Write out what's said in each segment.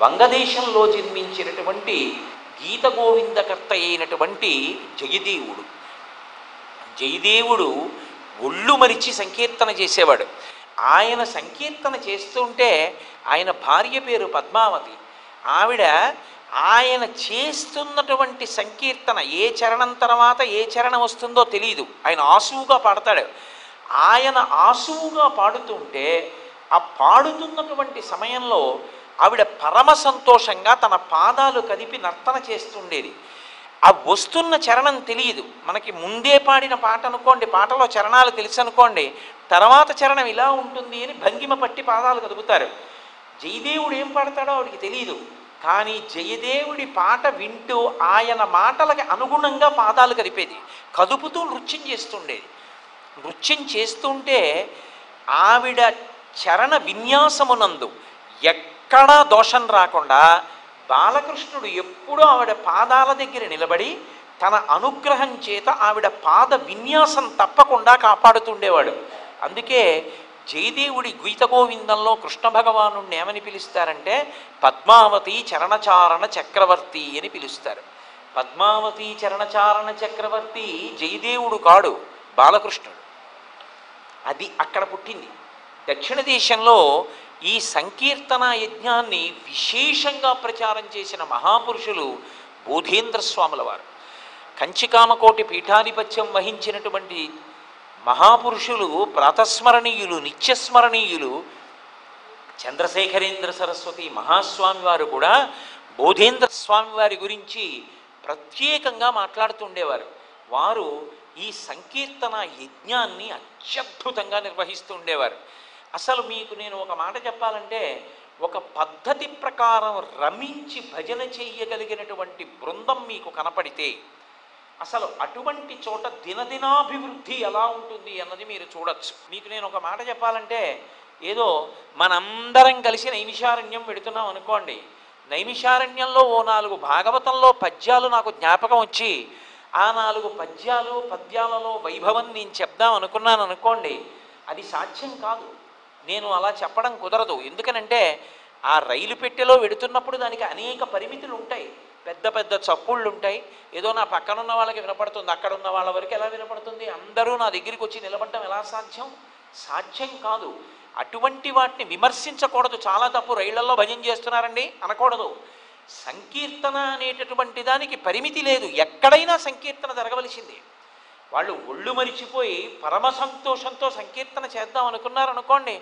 వంగదేశంలో జన్మించినటువంటి గీత గోవిందకర్త అయినటువంటి జయదేవుడు. జయదేవుడు ఒళ్ళు మరిచి సంకీర్తన చేసేవాడు. ఆయన సంకీర్తన చేస్తుంటే ఆయన భార్య పేరు పద్మావతి. ఆవిడ ఆయన చేస్తున్నటువంటి సంకీర్తన ఏ చరణం తర్వాత ఏ చరణం వస్తుందో తెలియదు ఆయన ఆసువుగా పాడతాడు. ఆయన ఆసువుగా పాడుతుంటే ఆ పాడుతున్నటువంటి సమయంలో ఆవిడ పరమ సంతోషంగా తన పాదాలు కదిపి నర్తన చేస్తుండేది. ఆ వస్తున్న చరణం తెలియదు. మనకి ముందే పాడిన పాట అనుకోండి పాటలో చరణాలు తెలుసు అనుకోండి తర్వాత చరణం ఇలా ఉంటుంది అని భంగిమ పట్టి పాదాలు కదుపుతారు. జయదేవుడు ఏం పాడతాడో ఆవిడికి తెలియదు కానీ జయదేవుడి పాట వింటూ ఆయన మాటలకి అనుగుణంగా పాదాలు కదిపేది. కదుపుతూ నృత్యం చేస్తుండేది. నృత్యం చేస్తుంటే ఆవిడ చరణ విన్యాసమునందు ఎక్కడా దోషం రాకుండా బాలకృష్ణుడు ఎప్పుడూ ఆవిడ పాదాల దగ్గర నిలబడి తన అనుగ్రహం చేత ఆవిడ పాద విన్యాసం తప్పకుండా కాపాడుతుండేవాడు. అందుకే జయదేవుడి గీత గోవిందంలో కృష్ణ భగవాను ఏమని పిలుస్తారంటే పద్మావతి చరణచారణ చక్రవర్తి అని పిలుస్తారు. పద్మావతి చరణచారణ చక్రవర్తి జయదేవుడు కాడు బాలకృష్ణుడు. అది అక్కడ పుట్టింది. దక్షిణ దేశంలో ఈ సంకీర్తన యజ్ఞాన్ని విశేషంగా ప్రచారం చేసిన మహాపురుషులు బోధేంద్ర స్వాముల వారు కంచికామకోటి పీఠాధిపత్యం వహించినటువంటి మహాపురుషులు ప్రాతస్మరణీయులు నిత్యస్మరణీయులు చంద్రశేఖరేంద్ర సరస్వతి మహాస్వామి వారు కూడా బోధేంద్ర స్వామి వారి గురించి ప్రత్యేకంగా మాట్లాడుతుండేవారు వారు ఈ సంకీర్తన యజ్ఞాన్ని అత్యద్భుతంగా నిర్వహిస్తూ ఉండేవారు. అసలు మీకు నేను ఒక మాట చెప్పాలంటే ఒక పద్ధతి ప్రకారం రమించి భజన చెయ్యగలిగినటువంటి బృందం మీకు కనపడితే అసలు అటువంటి చోట దినదినాభివృద్ధి ఎలా ఉంటుంది అన్నది మీరు చూడొచ్చు. మీకు నేను ఒక మాట చెప్పాలంటే ఏదో మనందరం కలిసి నైమిషారణ్యం పెడుతున్నాం అనుకోండి. నైమిషారణ్యంలో ఓ నాలుగు భాగవతంలో పద్యాలు నాకు జ్ఞాపకం వచ్చి ఆ నాలుగు పద్యాలు పద్యాలలో వైభవం నేను చెప్దాం అనుకున్నాను అనుకోండి అది సాధ్యం కాదు. నేను అలా చెప్పడం కుదరదు. ఎందుకనంటే ఆ రైలు పెట్టెలో వెడుతున్నప్పుడు దానికి అనేక పరిమితులు ఉంటాయి. పెద్ద పెద్ద చప్పుళ్ళు ఉంటాయి. ఏదో నా పక్కన ఉన్న వాళ్ళకి వినపడుతుంది అక్కడ ఉన్న వాళ్ళ వరకు ఎలా వినపడుతుంది అందరూ నా దగ్గరికి వచ్చి నిలబడటం ఎలా సాధ్యం? సాధ్యం కాదు. అటువంటి వాటిని విమర్శించకూడదు. చాలా తప్పు రైళ్ళలో భజన చేస్తున్నారండి. అనకూడదు. సంకీర్తన అనేటటువంటి దానికి పరిమితి లేదు. ఎక్కడైనా సంకీర్తన జరగవలసిందే. వాళ్ళు ఒళ్ళు మరిచిపోయి పరమ సంతోషంతో సంకీర్తన చేద్దాం అనుకున్నారు అనుకోండి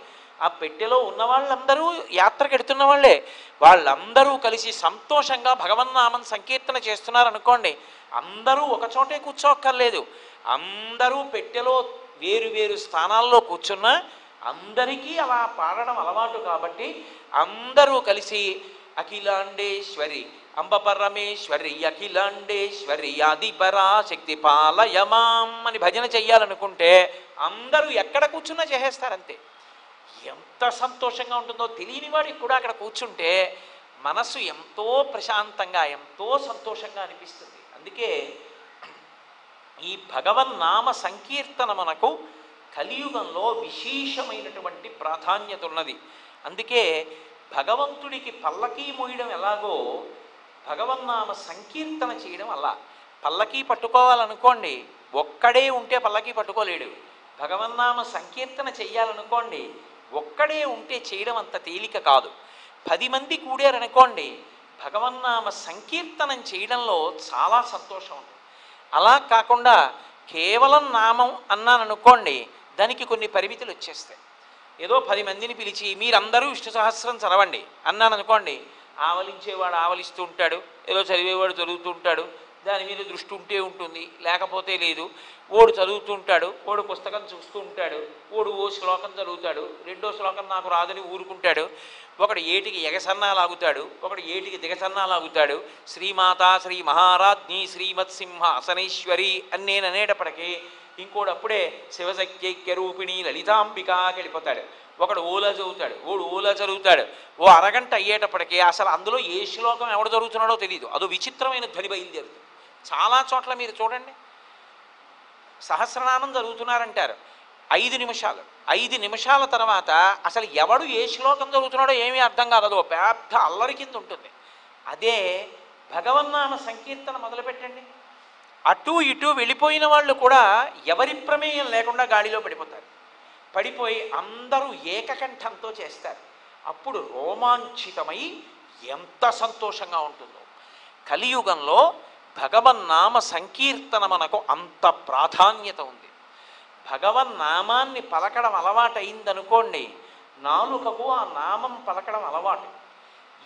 ఆ పెట్టెలో ఉన్న వాళ్ళందరూ యాత్రకెడుతున్న వాళ్ళే. వాళ్ళందరూ కలిసి సంతోషంగా భగవన్నామం సంకీర్తన చేస్తున్నారు అనుకోండి అందరూ ఒక చోటే కూర్చోక్కర్లేదు. అందరూ పెట్టెలో వేరు వేరు స్థానాల్లో కూర్చున్నా అందరికీ అలా పాడడం అలవాటు కాబట్టి అందరూ కలిసి అఖిలాండేశ్వరి అంబ పరమేశ్వరి అఖిలాండేశ్వరి ఆది పరాశక్తి పాలయమాం అని భజన చెయ్యాలనుకుంటే అందరూ ఎక్కడ కూర్చున్నా చేసేస్తారంతే. ఎంత సంతోషంగా ఉంటుందో తెలియని వాడికి కూడా అక్కడ కూర్చుంటే మనసు ఎంతో ప్రశాంతంగా ఎంతో సంతోషంగా అనిపిస్తుంది. అందుకే ఈ భగవన్నామ సంకీర్తన మనకు కలియుగంలో విశేషమైనటువంటి ప్రాధాన్యత ఉన్నది. అందుకే భగవంతుడికి పల్లకీ మోయడం ఎలాగో భగవన్నామ సంకీర్తన చేయడం అలా. పల్లకీ పట్టుకోవాలనుకోండి ఒక్కడే ఉంటే పల్లకీ పట్టుకోలేడు. భగవన్నామ సంకీర్తన చెయ్యాలనుకోండి ఒక్కడే ఉంటే చేయడం అంత తేలిక కాదు. పది మంది కూడారనుకోండి భగవన్నామ సంకీర్తనం చేయడంలో చాలా సంతోషం ఉంటుంది అలా కాకుండా కేవలం నామం అన్నాననుకోండి దానికి కొన్ని పరిమితులు వచ్చేస్తాయి. ఏదో పది మందిని పిలిచి మీరందరూ విష్ణు సహస్రం చదవండి అన్నాననుకోండి ఆవలించేవాడు ఆవలిస్తూ ఉంటాడు ఏదో చదివేవాడు చదువుతూ ఉంటాడు దాని మీద దృష్టి ఉంటే ఉంటుంది లేకపోతే లేదు. ఓడు చదువుతూ ఉంటాడు ఓడు పుస్తకం చూస్తూ ఉంటాడు ఓడు ఓ శ్లోకం చదువుతాడు రెండో శ్లోకం నాకు రాదని ఊరుకుంటాడు ఒకడు ఏటికి ఎగసన్నా లాగుతాడు ఒకడు ఏటికి దిగసన్నా లాగుతాడు శ్రీమాత శ్రీ మహారాజ్ఞి శ్రీమత్ సింహ అసనేశ్వరి అని నేను అనేటప్పటికీ ఇంకోడప్పుడే శివశక్తి రూపిణి లలితాంబిక వెళ్ళిపోతాడు ఒకడు ఓలా చదువుతాడు ఓడు ఓలా చదువుతాడు. ఓ అరగంట అయ్యేటప్పటికీ అసలు అందులో ఏ శ్లోకం ఎవడు జరుగుతున్నాడో తెలియదు అదో విచిత్రమైన ధ్వని బయలుదేరుతుంది చాలా చోట్ల మీరు చూడండి. సహస్రనామం జరుగుతున్నారంటారు ఐదు నిమిషాలు. ఐదు నిమిషాల తర్వాత అసలు ఎవడు ఏ శ్లోకం జరుగుతున్నాడో ఏమీ అర్థం కాదు అదో పెద్ద అల్లరి కింద ఉంటుంది. అదే భగవన్నామ సంకీర్తన మొదలుపెట్టండి. అటు ఇటు వెళ్ళిపోయిన వాళ్ళు కూడా ఎవరి ప్రమేయం లేకుండా గాడిలో పడిపోతారు. పడిపోయి అందరూ ఏకకంఠంతో చేస్తారు. అప్పుడు రోమాంచితమై ఎంత సంతోషంగా ఉంటుందో. కలియుగంలో భగవన్నామ సంకీర్తన మనకు అంత ప్రాధాన్యత ఉంది. భగవన్నామాన్ని పలకడం అలవాటయిందనుకోండి నాలుకకు ఆ నామం పలకడం అలవాటు.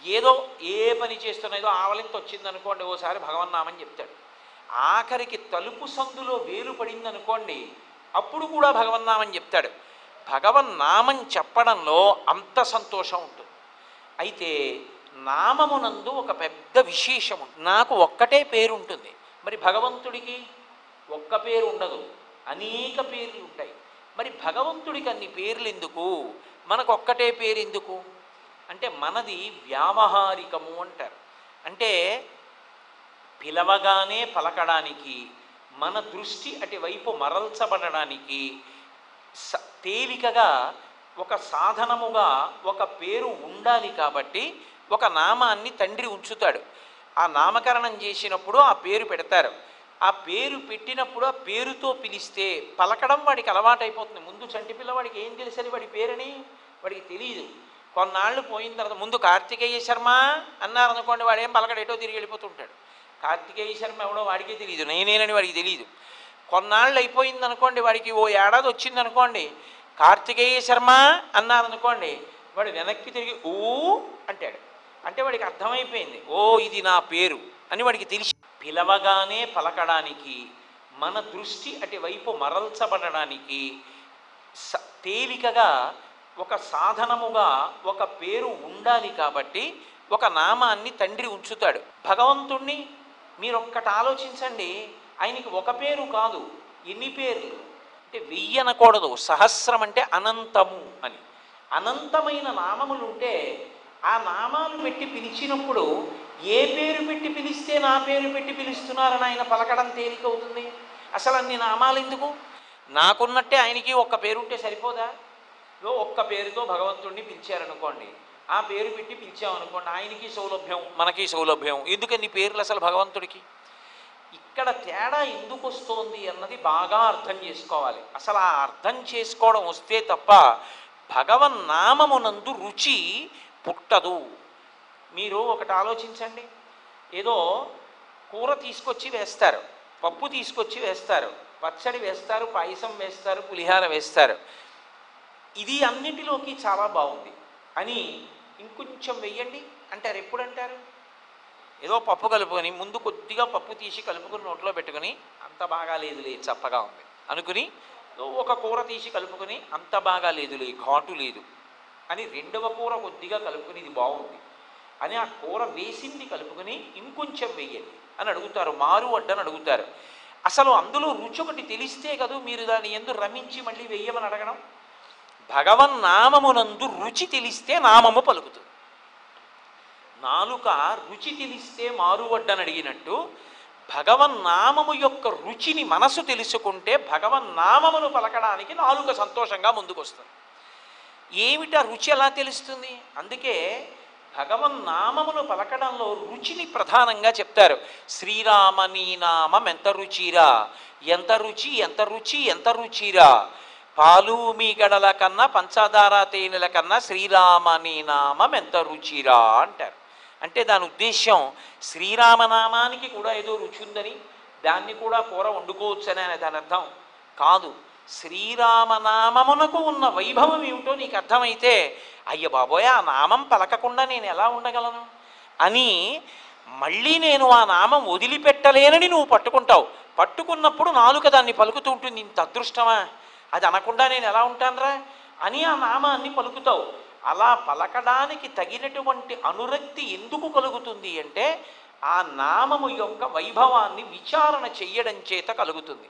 ఏదో ఏ పని చేస్తున్నదో ఆవలింత వచ్చిందనుకోండి ఓసారి భగవన్నామని చెప్తాడు. ఆఖరికి తలుపు సందులో వేలు పడిందనుకోండి అప్పుడు కూడా భగవన్నామని చెప్తాడు. భగవన్నామం చెప్పడంలో అంత సంతోషం ఉంటుంది. అయితే నామమునందు ఒక పెద్ద విశేషం నాకు ఒక్కటే పేరు ఉంటుంది. మరి భగవంతుడికి ఒక్క పేరు ఉండదు. అనేక పేర్లు ఉంటాయి. మరి భగవంతుడికి అన్ని పేర్లు ఎందుకు? మనకు ఒక్కటే పేరు ఎందుకు? అంటే మనది వ్యావహారికము అంటారు. అంటే పిలవగానే పలకడానికి మన దృష్టి అటువైపు మరల్చబడడానికి స- తేలికగా ఒక సాధనముగా ఒక పేరు ఉండాలి కాబట్టి ఒక నామాన్ని తండ్రి ఉంచుతాడు. ఆ నామకరణం చేసినప్పుడు ఆ పేరు పెడతారు. ఆ పేరు పెట్టినప్పుడు ఆ పేరుతో పిలిస్తే పలకడం వాడికి అలవాటైపోతుంది. ముందు చంటి పిల్లవాడికి ఏం తెలుసని వాడి పేరని? వాడికి తెలియదు కొన్నాళ్ళు పోయిన తర్వాత ముందు కార్తికేయ శర్మ అన్నారనుకోండి వాడు ఏం పలకడేటో ఎటో తిరిగి వెళ్ళిపోతుంటాడు కార్తికేయ శర్మ ఎవడో వాడికే తెలియదు నేనేనని వాడికి తెలియదు కొన్నాళ్ళు అయిపోయింది అనుకోండి వాడికి ఓ ఏడాది వచ్చింది అనుకోండి కార్తికేయ శర్మ అన్నారనుకోండి వాడు వెనక్కి తిరిగి ఊ అంటాడు. అంటే వాడికి అర్థమైపోయింది ఓ ఇది నా పేరు అని వాడికి తెలిసి పిలవగానే పలకడానికి మన దృష్టి అటువైపు మరల్చబడడానికి స- తేలికగా ఒక సాధనముగా ఒక పేరు ఉండాలి కాబట్టి ఒక నామాన్ని తండ్రి ఉంచుతాడు. భగవంతుణ్ణి మీరు ఒక్కటి ఆలోచించండి ఆయనకి ఒక పేరు కాదు ఎన్ని పేర్లు. అంటే వెయ్యి అనకూడదు సహస్రం అంటే అనంతము అని. అనంతమైన నామములు ఉంటే ఆ నామాలు పెట్టి పిలిచినప్పుడు ఏ పేరు పెట్టి పిలిస్తే నా పేరు పెట్టి పిలుస్తున్నారని ఆయన పలకడం తేలికవుతుంది? అసలు అన్ని నామాలు ఎందుకు నాకున్నట్టే ఆయనకి ఒక్క పేరు ఉంటే సరిపోదా ఒక్క పేరుతో భగవంతుణ్ణి పిలిచారనుకోండి. ఆ పేరు పెట్టి పిలిచామనుకోండి ఆయనకి సౌలభ్యం మనకి సౌలభ్యం. ఎందుకని పేర్లు అసలు భగవంతుడికి? ఇక్కడ తేడా ఎందుకు వస్తోంది అన్నది బాగా అర్థం చేసుకోవాలి. అసలు ఆ అర్థం చేసుకోవడం వస్తే తప్ప భగవన్నామమునందు రుచి పుట్టదు. మీరు ఒకటి ఆలోచించండి. ఏదో కూర తీసుకొచ్చి వేస్తారు పప్పు తీసుకొచ్చి వేస్తారు పచ్చడి వేస్తారు పాయసం వేస్తారు పులిహార వేస్తారు. ఇది అన్నిటిలోకి చాలా బాగుంది. అని ఇంకొంచెం వెయ్యండి. అంటారు ఎప్పుడు అంటారు? ఏదో పప్పు కలుపుకొని ముందు కొద్దిగా పప్పు తీసి కలుపుకొని నోట్లో పెట్టుకుని అంత బాగా లేదులే చప్పగా ఉంది. అనుకుని ఒక కూర తీసి కలుపుకొని అంత బాగా లేదులే ఘాటు లేదు. అని రెండవ కూర కొద్దిగా కలుపుకుని ఇది బాగుంది. అని ఆ కూర వేసింది కలుపుకొని ఇంకొంచెం వెయ్యండి అని అడుగుతారు మారు అడ్డని అడుగుతారు. అసలు అందులో రుచి ఒకటి తెలిస్తే కదూ మీరు దాన్ని ఎందు రమించి మళ్ళీ వెయ్యమని అడగడం? భగవన్నామమునందు రుచి తెలిస్తే నామము పలుకుతుంది. నాలుక రుచి తెలిస్తే మారువడ్డని అడిగినట్టు భగవన్నామము యొక్క రుచిని మనసు తెలుసుకుంటే భగవన్నామమును పలకడానికి నాలుక సంతోషంగా ముందుకొస్తుంది. ఏమిటా రుచి ఎలా తెలుస్తుంది? అందుకే భగవన్నామమును పలకడంలో రుచిని ప్రధానంగా చెప్తారు. శ్రీరామ నీ నామం ఎంత రుచిరా? ఎంత రుచి? ఎంత రుచి? ఎంత రుచిరా? పాలు మీ గడల కన్నా పంచదార తేనెల కన్నా శ్రీరామ నీ నామం ఎంత రుచిరా అంటారు. అంటే దాని ఉద్దేశ్యం శ్రీరామనామానికి కూడా ఏదో రుచి ఉందని దాన్ని కూడా కూర వండుకోవచ్చని అనే దాని అర్థం కాదు. శ్రీరామనామమునకు ఉన్న వైభవం ఏమిటో నీకు అర్థమైతే అయ్య బాబోయ్ ఆ నామం పలకకుండా నేను ఎలా ఉండగలను? అని మళ్ళీ నేను ఆ నామం వదిలిపెట్టలేనని నువ్వు పట్టుకుంటావు. పట్టుకున్నప్పుడు నాలుక దాన్ని పలుకుతూ ఉంటుంది. ఇంత అదృష్టమా? అది అనకుండా నేను ఎలా ఉంటానురా? అని ఆ నామాన్ని పలుకుతావు. అలా పలకడానికి తగినటువంటి అనురక్తి ఎందుకు కలుగుతుంది అంటే ఆ నామము యొక్క వైభవాన్ని విచారణ చెయ్యడం చేత కలుగుతుంది.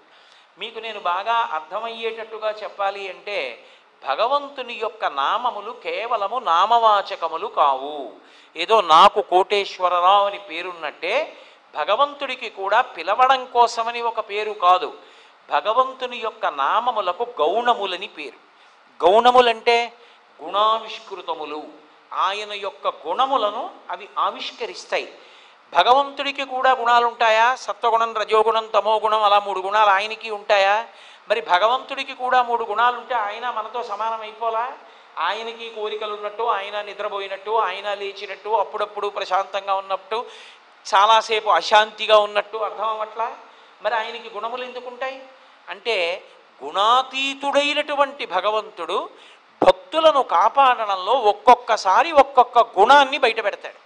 మీకు నేను బాగా అర్థమయ్యేటట్టుగా చెప్పాలి అంటే భగవంతుని యొక్క నామములు కేవలము నామవాచకములు కావు. ఏదో నాకు కోటేశ్వరరావు అని పేరున్నట్టే భగవంతుడికి కూడా పిలవడం కోసమని ఒక పేరు కాదు. భగవంతుని యొక్క నామములకు గౌణములని పేరు. గౌణములంటే గుణావిష్కృతములు ఆయన యొక్క గుణములను అవి ఆవిష్కరిస్తాయి. భగవంతుడికి కూడా గుణాలు ఉంటాయా సత్వగుణం రజోగుణం తమోగుణం అలా మూడు గుణాలు ఆయనకి ఉంటాయా? మరి భగవంతుడికి కూడా మూడు గుణాలు ఉంటే ఆయన మనతో సమానం అయిపోలా ఆయనకి కోరికలు ఉన్నట్టు ఆయన నిద్రపోయినట్టు ఆయన లేచినట్టు అప్పుడప్పుడు ప్రశాంతంగా ఉన్నట్టు చాలాసేపు అశాంతిగా ఉన్నట్టు అర్థం అవ్వట్లా మరి ఆయనకి గుణములు ఎందుకు ఉంటాయి అంటే గుణాతీతుడైనటువంటి భగవంతుడు భక్తులను కాపాడడంలో ఒక్కొక్కసారి ఒక్కొక్క గుణాన్ని బయటపెడతాడు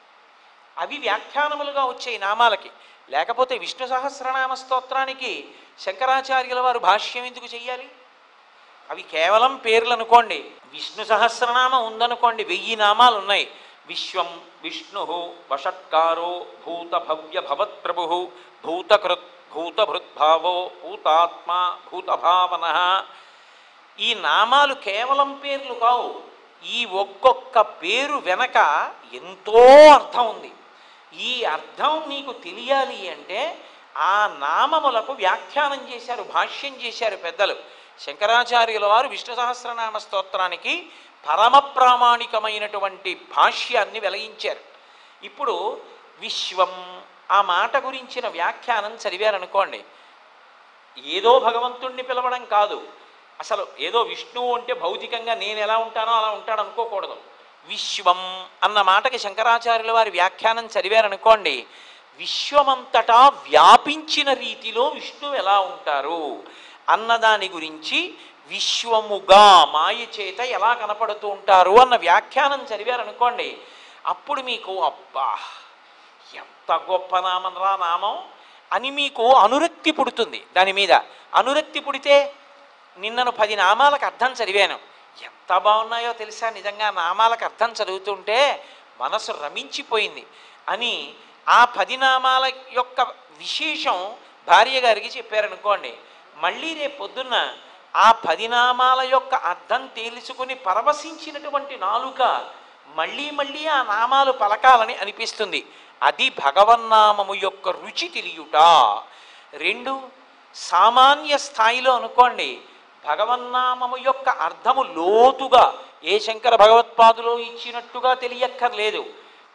అవి వ్యాఖ్యానములుగా వచ్చే నామాలకి. లేకపోతే విష్ణు సహస్రనామ స్తోత్రానికి శంకరాచార్యుల వారు భాష్యం ఎందుకు చెయ్యాలి? అవి కేవలం పేర్లు అనుకోండి విష్ణు సహస్రనామం ఉందనుకోండి వెయ్యి నామాలు ఉన్నాయి విశ్వం విష్ణు వషట్కారో భూత భవ్య భవత్ప్రభు భూతకృత్ భూతభృద్భావో భూతాత్మ భూతభావన ఈ నామాలు కేవలం పేర్లు కావు ఈ ఒక్కొక్క పేరు వెనక ఎంతో అర్థం ఉంది. ఈ అర్థం నీకు తెలియాలి అంటే ఆ నామములకు వ్యాఖ్యానం చేశారు భాష్యం చేశారు పెద్దలు. శంకరాచార్యుల వారు విష్ణు సహస్రనామ స్తోత్రానికి పరమ ప్రామాణికమైనటువంటి భాష్యాన్ని వెలయించారు. ఇప్పుడు విశ్వం ఆ మాట గురించిన వ్యాఖ్యానం చదివారనుకోండి ఏదో భగవంతుణ్ణి పిలవడం కాదు. అసలు ఏదో విష్ణువు అంటే భౌతికంగా నేను ఎలా ఉంటానో అలా ఉంటాడు అనుకోకూడదు. విశ్వం అన్న మాటకి శంకరాచార్యుల వారి వ్యాఖ్యానం చదివారనుకోండి విశ్వమంతటా వ్యాపించిన రీతిలో విష్ణువు ఎలా ఉంటారు? అన్నదాని గురించి విశ్వముగా మాయ చేత ఎలా కనపడుతూ ఉంటారు? అన్న వ్యాఖ్యానం చదివారనుకోండి అప్పుడు మీకు అబ్బా ఎంత గొప్ప నామం రా నామం అని మీకు అనురక్తి పుడుతుంది దాని మీద. అనురక్తి పుడితే నిన్నను పది నామాలకు అర్థం చదివాను. ఎంత బాగున్నాయో తెలుసా? నిజంగా నామాలకు అర్థం చదువుతుంటే మనసు రమించిపోయింది. అని ఆ పది నామాల యొక్క విశేషం భార్య గారికి చెప్పారనుకోండి మళ్ళీ రేపు పొద్దున్న ఆ పది నామాల యొక్క అర్థం తేల్చుకుని పరవశించినటువంటి నాలుక మళ్ళీ మళ్ళీ ఆ నామాలు పలకాలని అనిపిస్తుంది. అది భగవన్నామము యొక్క రుచి తెలియుట. రెండు సామాన్య స్థాయిలో అనుకోండి భగవన్నామము యొక్క అర్థము లోతుగా ఏ శంకర భగవత్పాదులో ఇచ్చినట్టుగా తెలియక్కర్లేదు.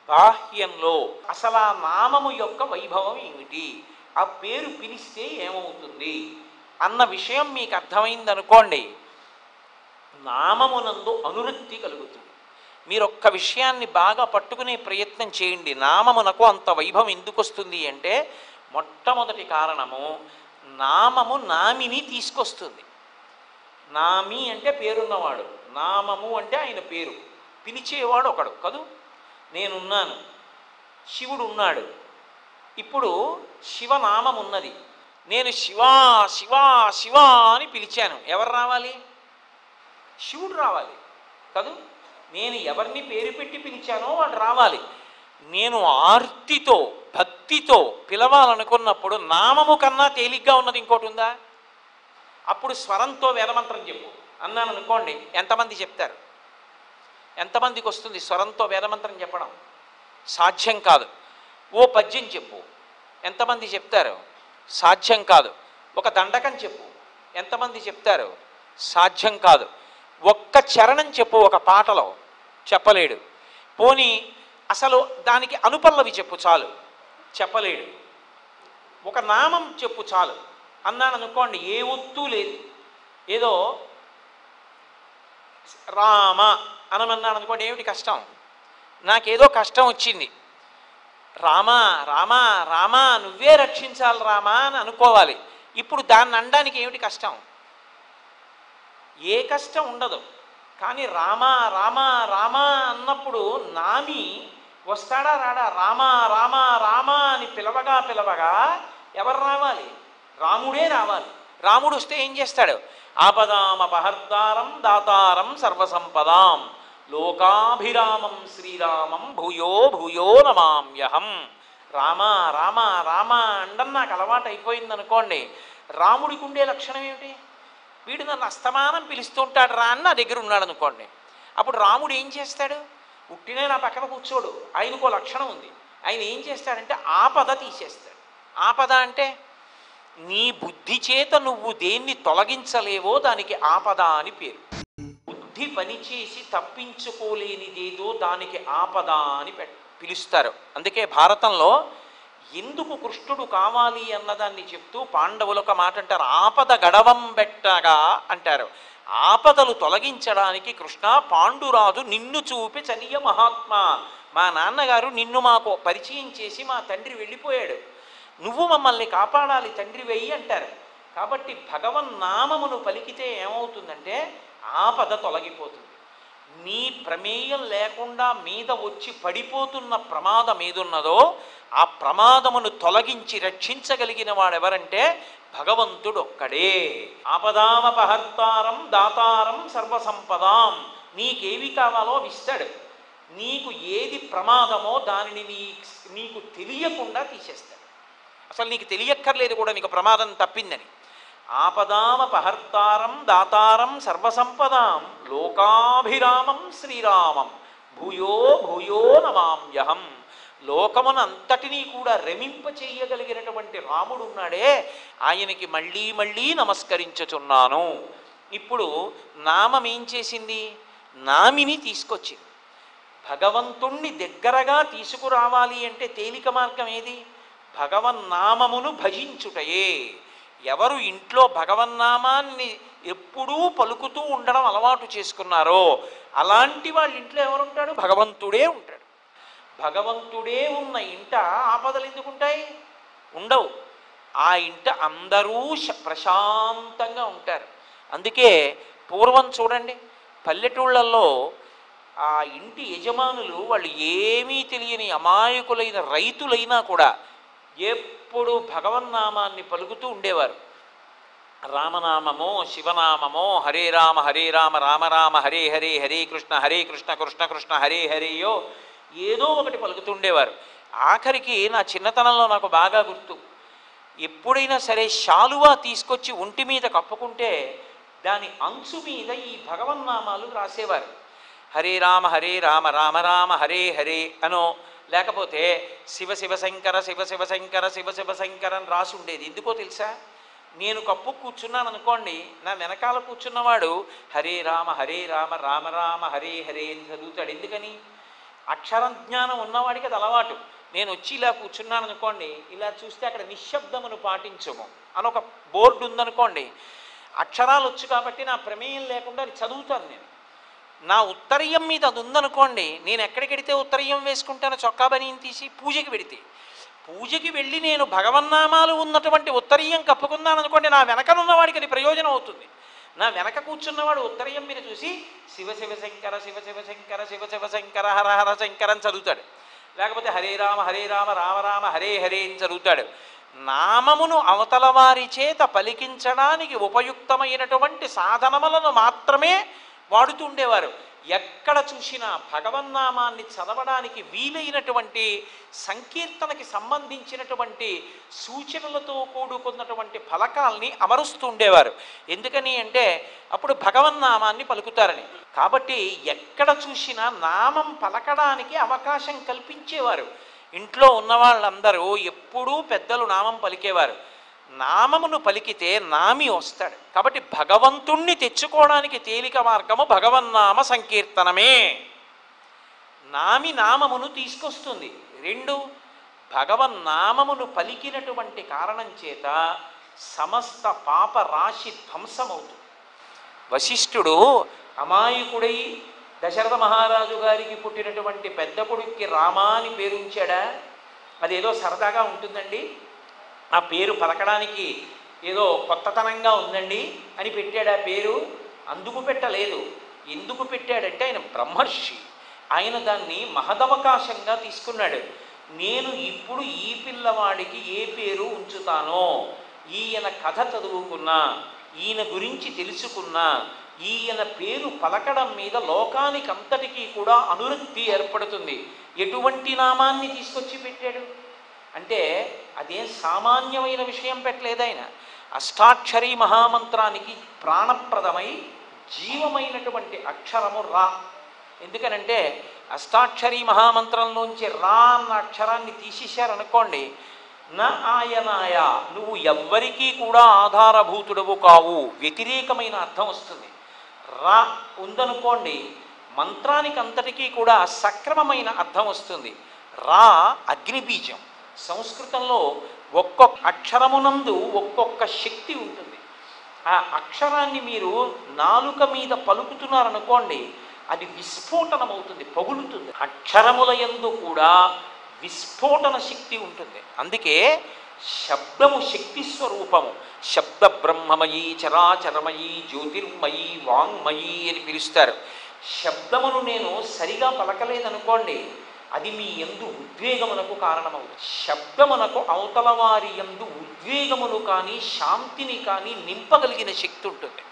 బాహ్యంలో అసలు ఆ నామము యొక్క వైభవం ఏమిటి? ఆ పేరు పిలిస్తే ఏమవుతుంది? అన్న విషయం మీకు అర్థమైందనుకోండి. నామమునందు అనురక్తి కలుగుతుంది. మీరు ఒక్క విషయాన్ని బాగా పట్టుకునే ప్రయత్నం చేయండి. నామమునకు అంత వైభవం ఎందుకు వస్తుంది అంటే మొట్టమొదటి కారణము నామము నామిని తీసుకొస్తుంది. నామి అంటే పేరున్నవాడు. నామము అంటే ఆయన పేరు. పిలిచేవాడు ఒకడు. కదూ? నేనున్నాను. శివుడు ఉన్నాడు ఇప్పుడు శివనామం ఉన్నది నేను శివా శివా శివా అని పిలిచాను. ఎవరు రావాలి? శివుడు రావాలి. కదూ? నేను ఎవరిని పేరు పెట్టి పిలిచానో వాడు రావాలి. నేను ఆర్తితో భక్తితో పిలవాలనుకున్నప్పుడు నామము కన్నా తేలిగ్గా ఉన్నది ఇంకోటి ఉందా? అప్పుడు స్వరంతో వేదమంత్రం చెప్పు. అన్నాను అనుకోండి ఎంతమంది చెప్తారు? ఎంతమందికి వస్తుంది స్వరంతో వేదమంత్రం చెప్పడం? సాధ్యం కాదు. ఓ పద్యం చెప్పు. ఎంతమంది చెప్తారు? సాధ్యం కాదు. ఒక దండకం చెప్పు. ఎంతమంది చెప్తారు? సాధ్యం కాదు. ఒక్క చరణం చెప్పు ఒక పాటలో. చెప్పలేడు. పోనీ అసలు దానికి అనుపల్లవి చెప్పు చాలు. చెప్పలేడు. ఒక నామం చెప్పు చాలు. అన్నాను అనుకోండి ఏ ఒత్తు లేదు. ఏదో రామ అనమన్నాను అనుకోండి ఏమిటి కష్టం? నాకేదో కష్టం వచ్చింది. రామా రామా రామా నువ్వే రక్షించాలి రామా అని అనుకోవాలి. ఇప్పుడు దాన్ని అనడానికి ఏమిటి కష్టం? ఏ కష్టం ఉండదు. కానీ రామా రామా రామా అన్నప్పుడు నామి వస్తాడా రాడా? రామా రామా రామా అని పిలవగా పిలవగా ఎవరు రావాలి? రాముడే రావాలి. రాముడు వస్తే ఏం చేస్తాడు? ఆపదామపహర్తారం దాతారం సర్వసంపదాం. లోకాభిరామం శ్రీరామం భూయో భూయో నమామ్యహం. రామ రామ రామ అండం నాకు అలవాటు అయిపోయింది అనుకోండి రాముడికి ఉండే లక్షణం ఏమిటి? వీడు నన్ను అస్తమానం పిలుస్తుంటాడు రా అని నా దగ్గర ఉన్నాడు అనుకోండి అప్పుడు రాముడు ఏం చేస్తాడు? పుట్టినే నా పక్కన కూర్చోడు. ఆయనకో లక్షణం ఉంది. ఆయన ఏం చేస్తాడంటే ఆపద తీసేస్తాడు. ఆపద అంటే నీ బుద్ధి చేత నువ్వు దేన్ని తొలగించలేవో దానికి ఆపద అని పేరు. బుద్ధి పనిచేసి తప్పించుకోలేనిదేదో దానికి ఆపద అని పె- పిలుస్తారు. అందుకే భారతంలో ఎందుకు కృష్ణుడు కావాలి అన్నదాన్ని చెప్తూ పాండవులు ఒక మాట అంటారు ఆపద గడవం బెట్టగా అంటారు. ఆపదలు తొలగించడానికి కృష్ణ పాండురాజు నిన్ను చూపి చనియ మహాత్మా. మా నాన్నగారు నిన్ను మాకు పరిచయం చేసి మా తండ్రి వెళ్ళిపోయాడు. నువ్వు మమ్మల్ని కాపాడాలి తండ్రి వెయ్యి అంటారు. కాబట్టి భగవన్ నామమును పలికితే ఏమవుతుందంటే ఆపద తొలగిపోతుంది. నీ ప్రమేయం లేకుండా మీద వచ్చి పడిపోతున్న ప్రమాదం ఏదున్నదో ఆ ప్రమాదమును తొలగించి రక్షించగలిగిన వాడెవరంటే భగవంతుడు ఒక్కడే ఆపదామపహర్తారం దాతారం సర్వసంపదాం. నీకేవి కావాలో ఇస్తాడు. నీకు ఏది ప్రమాదమో దానిని నీ నీకు తెలియకుండా తీసేస్తాడు. అసలు నీకు తెలియక్కర్లేదు కూడా నీకు ప్రమాదం తప్పిందని. ఆపదామపహర్తారం దాతారం సర్వసంపదాం లోకాభిరామం శ్రీరామం భూయో భూయో నమామ్యహం. లోకమునంతటినీ కూడా రమింప చేయగలిగినటువంటి రాముడు ఉన్నాడే ఆయనకి మళ్ళీ మళ్ళీ నమస్కరించుచున్నాను. ఇప్పుడు నామం ఏం చేసింది? నామిని తీసుకొచ్చింది. భగవంతుణ్ణి దగ్గరగా తీసుకురావాలి అంటే తేలిక మార్గం ఏది? భగవన్నామమును భజించుటయే. ఎవరు ఇంట్లో భగవన్నామాన్ని ఎప్పుడూ పలుకుతూ ఉండడం అలవాటు చేసుకున్నారో అలాంటి వాళ్ళ ఇంట్లో ఎవరుంటాడు? భగవంతుడే ఉంటాడు. భగవంతుడే ఉన్న ఇంట ఆపదలు ఎందుకుంటాయి? ఉండవు. ఆ ఇంట అందరూ శ- ప్రశాంతంగా ఉంటారు. అందుకే పూర్వం చూడండి పల్లెటూళ్ళల్లో ఆ ఇంటి యజమానులు వాళ్ళు ఏమీ తెలియని అమాయకులైన రైతులైనా కూడా ఎప్పుడు భగవన్నామాన్ని పలుకుతూ ఉండేవారు. రామనామమో శివనామమో హరే రామ హరే రామ రామ రామ హరే హరే హరే కృష్ణ హరే కృష్ణ కృష్ణ కృష్ణ హరే హరేయో ఏదో ఒకటి పలుకుతుండేవారు ఆఖరికి నా చిన్నతనంలో నాకు బాగా గుర్తు. ఎప్పుడైనా సరే శాలువా తీసుకొచ్చి ఒంటి మీద కప్పుకుంటే దాని అంచు మీద ఈ భగవన్నామాలు రాసేవారు. హరే రామ హరే రామ రామ రామ హరే హరే అనో లేకపోతే శివ శివ శంకర శివ శివ శంకర శివ శివ శంకర అని రాసి ఉండేది. ఎందుకో తెలుసా? నేను కప్పు కూర్చున్నాను అనుకోండి నా వెనకాల కూర్చున్నవాడు హరే రామ హరే రామ రామ రామ హరే హరే అని చదువుతాడు. ఎందుకని? అక్షరం జ్ఞానం ఉన్నవాడికి అది అలవాటు. నేను వచ్చి ఇలా కూర్చున్నాను అనుకోండి ఇలా చూస్తే అక్కడ నిశ్శబ్దమును పాటించము అని ఒక బోర్డు ఉందనుకోండి అక్షరాలు వచ్చు కాబట్టి నా ప్రమేయం లేకుండా అది చదువుతాను నేను. నా ఉత్తరీయం మీద అది ఉందనుకోండి నేను ఎక్కడికెడితే ఉత్తరీయం వేసుకుంటాను చొక్కా బనీని తీసి పూజకి పెడితే. పూజకి వెళ్ళి నేను భగవన్నామాలు ఉన్నటువంటి ఉత్తరీయం కప్పుకున్నాను అనుకోండి నా వెనకనున్న వాడికి అది ప్రయోజనం అవుతుంది. నా వెనక కూర్చున్నవాడు ఉత్తరీయం మీద చూసి శివ శివ శంకర శివ శివ శంకర శివ శివ శంకర హర హర శంకర అని చదువుతాడు. లేకపోతే హరే రామ హరే రామ రామ రామ హరే హరే అని చదువుతాడు. నామమును అవతల వారి చేత పలికించడానికి ఉపయుక్తమైనటువంటి సాధనములను మాత్రమే వాడుతూ ఉండేవారు. ఎక్కడ చూసినా భగవన్నామాన్ని చదవడానికి వీలైనటువంటి సంకీర్తనకి సంబంధించినటువంటి సూచనలతో కూడుకున్నటువంటి ఫలకాల్ని అమరుస్తూ ఉండేవారు. ఎందుకని అంటే అప్పుడు భగవన్నామాన్ని పలుకుతారని. కాబట్టి ఎక్కడ చూసినా నామం పలకడానికి అవకాశం కల్పించేవారు. ఇంట్లో ఉన్న వాళ్ళందరూ ఎప్పుడూ పెద్దలు నామం పలికేవారు. నామమును పలికితే నామి వస్తాడు. కాబట్టి భగవంతుణ్ణి తెచ్చుకోవడానికి తేలిక మార్గము భగవన్నామ సంకీర్తనమే. నామి నామమును తీసుకొస్తుంది. రెండు భగవన్నామమును పలికినటువంటి కారణం చేత సమస్త పాప రాశి ధ్వంసమవుతుంది. వశిష్ఠుడు అమాయకుడై దశరథ మహారాజు గారికి పుట్టినటువంటి పెద్ద కొడుక్కి రామా అని పేరుంచాడా అదేదో సరదాగా ఉంటుందండి. ఆ పేరు పలకడానికి ఏదో కొత్తతనంగా ఉందండి అని పెట్టాడు ఆ పేరు. అందుకు పెట్టలేదు. ఎందుకు పెట్టాడంటే ఆయన బ్రహ్మర్షి. ఆయన దాన్ని మహదవకాశంగా తీసుకున్నాడు. నేను ఇప్పుడు ఈ పిల్లవాడికి ఏ పేరు ఉంచుతానో ఈయన కథ చదువుకున్నా ఈయన గురించి తెలుసుకున్నా ఈయన పేరు పలకడం మీద లోకానికి అంతటికీ కూడా అనురక్తి ఏర్పడుతుంది. ఎటువంటి నామాన్ని తీసుకొచ్చి పెట్టాడు? అంటే అదేం సామాన్యమైన విషయం పెట్టలేదు ఆయన. అష్టాక్షరీ మహామంత్రానికి ప్రాణప్రదమై జీవమైనటువంటి అక్షరము రా. ఎందుకనంటే అష్టాక్షరీ మహామంత్రంలోంచి రా అన్న అక్షరాన్ని తీసేశారనుకోండి నా ఆయనాయ నువ్వు ఎవ్వరికీ కూడా ఆధారభూతుడవు కావు వ్యతిరేకమైన అర్థం వస్తుంది. రా ఉందనుకోండి మంత్రానికి అంతటికీ కూడా సక్రమమైన అర్థం వస్తుంది. రా అగ్నిబీజం. సంస్కృతంలో ఒక్కొక్క అక్షరమునందు ఒక్కొక్క శక్తి ఉంటుంది. ఆ అక్షరాన్ని మీరు నాలుక మీద పలుకుతున్నారనుకోండి అది విస్ఫోటనమవుతుంది పగులుతుంది. అక్షరముల యందు కూడా విస్ఫోటన శక్తి ఉంటుంది. అందుకే శబ్దము శక్తి స్వరూపము. శబ్ద బ్రహ్మమయీ చరాచరమయీ జ్యోతిర్మయీ వాంగ్మయీ అని పిలుస్తారు. శబ్దమును నేను సరిగా పలకలేదనుకోండి అది మీ ఎందు ఉద్వేగమునకు కారణమవుతుంది శబ్దమునకు అవతల వారి ఎందు ఉద్వేగమును కానీ శాంతిని కానీ నింపగలిగిన శక్తి ఉంటుంది.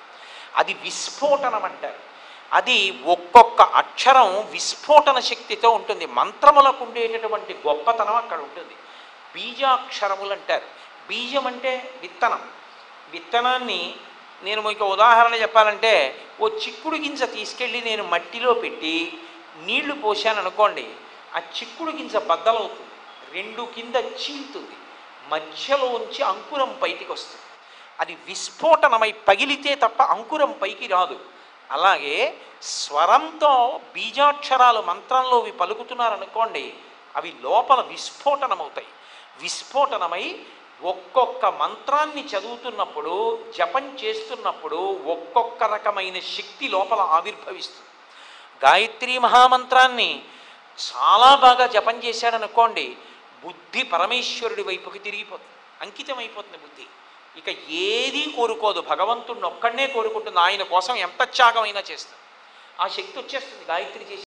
అది విస్ఫోటనం అంటారు అది ఒక్కొక్క అక్షరం విస్ఫోటన శక్తితో ఉంటుంది. మంత్రములకు ఉండేటటువంటి గొప్పతనం అక్కడ ఉంటుంది. బీజాక్షరములు అంటారు బీజం అంటే విత్తనం. విత్తనాన్ని నేను మీకు ఉదాహరణ చెప్పాలంటే ఓ చిక్కుడు గింజ తీసుకెళ్ళి నేను మట్టిలో పెట్టి నీళ్ళు పోసాను అనుకోండి ఆ చిక్కుడు గింజ బద్దలవుతుంది. రెండు కింద చీలుతుంది. మధ్యలోంచి అంకురం బయటికి వస్తుంది. అది విస్ఫోటనమై పగిలితే తప్ప అంకురం పైకి రాదు. అలాగే స్వరంతో బీజాక్షరాలు మంత్రంలో అవి పలుకుతున్నారనుకోండి అవి లోపల విస్ఫోటనమవుతాయి. విస్ఫోటనమై ఒక్కొక్క మంత్రాన్ని చదువుతున్నప్పుడు జపం చేస్తున్నప్పుడు ఒక్కొక్క రకమైన శక్తి లోపల ఆవిర్భవిస్తుంది. గాయత్రి మహామంత్రాన్ని చాలా బాగా జపం చేశాడనుకోండి బుద్ధి పరమేశ్వరుడి వైపుకి తిరిగిపోతుంది. అంకితం అయిపోతుంది బుద్ధి. ఇక ఏదీ కోరుకోదు. భగవంతుడిని ఒక్కడనే కోరుకుంటుంది. ఆయన కోసం ఎంత త్యాగమైనా చేస్తుంది ఆ శక్తి వచ్చేస్తుంది. గాయత్రి చేసి